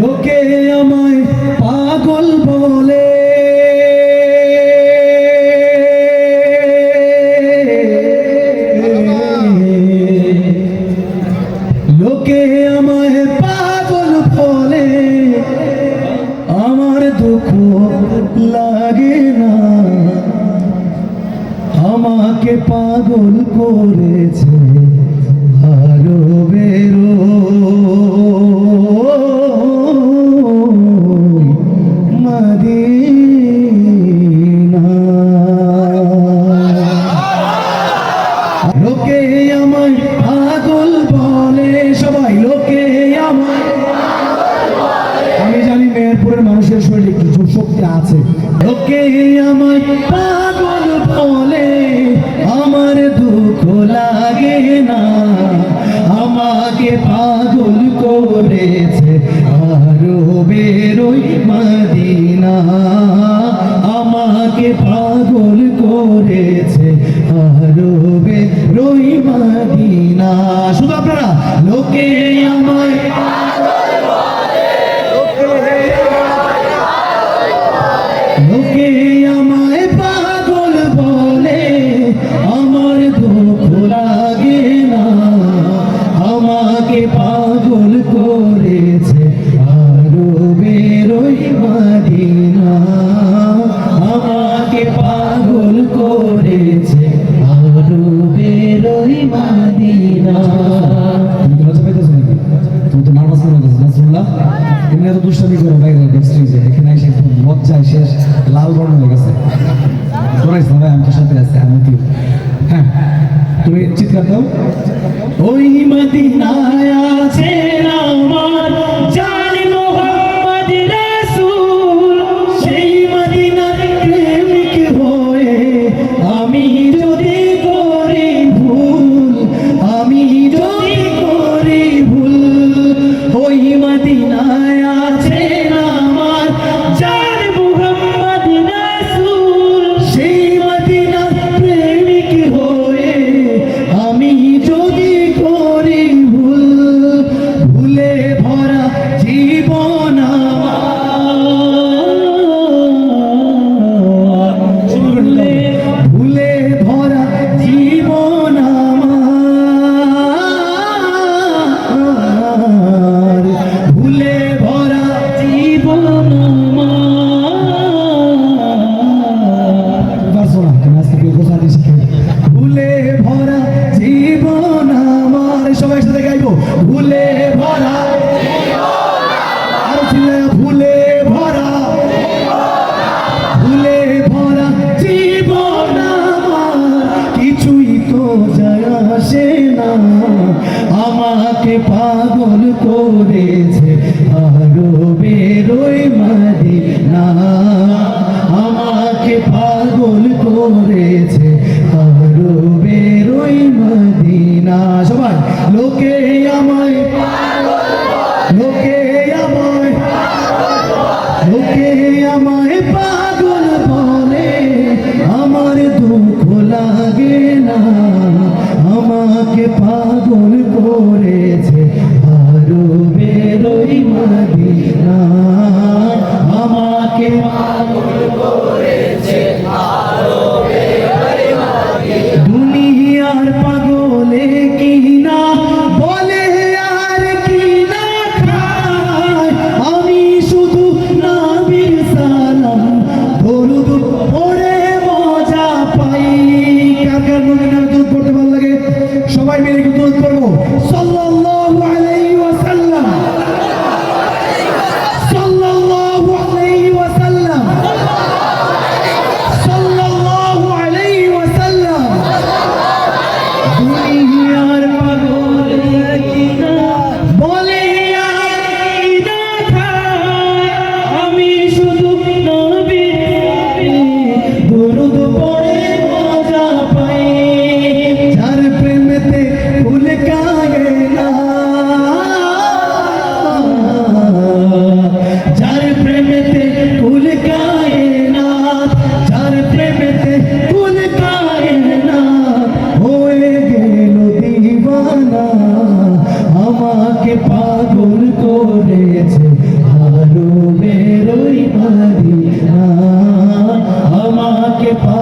লোকে আমায় পাগল বলে। লোকে আমায় পাগল বলে। আমার দুঃখ লাগে না। আমাকে পাগল করেছে। আমায় পাগল বলে? সবাই লোকে আমায় আমি জানি মেহেরপুরের মানুষের শরীরে কিছু শক্তি আছে। লোকে আমায় পাগল বলে, আমার দুঃখ লাগে না। আমাকে পাগল করেছে আরও বেরোই মদিনা। আমাকে পাগল করেছে আরও মদিনা। শুধু আপনারা লোকে আমায়। লোকে আমায়। বেরোই মাদিনা তুমি তো লজ্জা পাইতেছো নাকি তুমি মনে এত দুষ্টামি করো বাইরে স্টেজে এখানে এসে লজ্জায় শেষ লাল বর্ণ হয়ে গেছে তোরাইস না ভাই সাথে আছি আমি কি হ্যাঁ তুমি চিৎকার দাও ওই মদিনায় ভুলে ভরা। ভুলে কিছুই তো যায় আসে না। আমাকে পাগল করেছে আরও বেরোই মদিনা। আমাকে পাগল করেছে আমাকে পার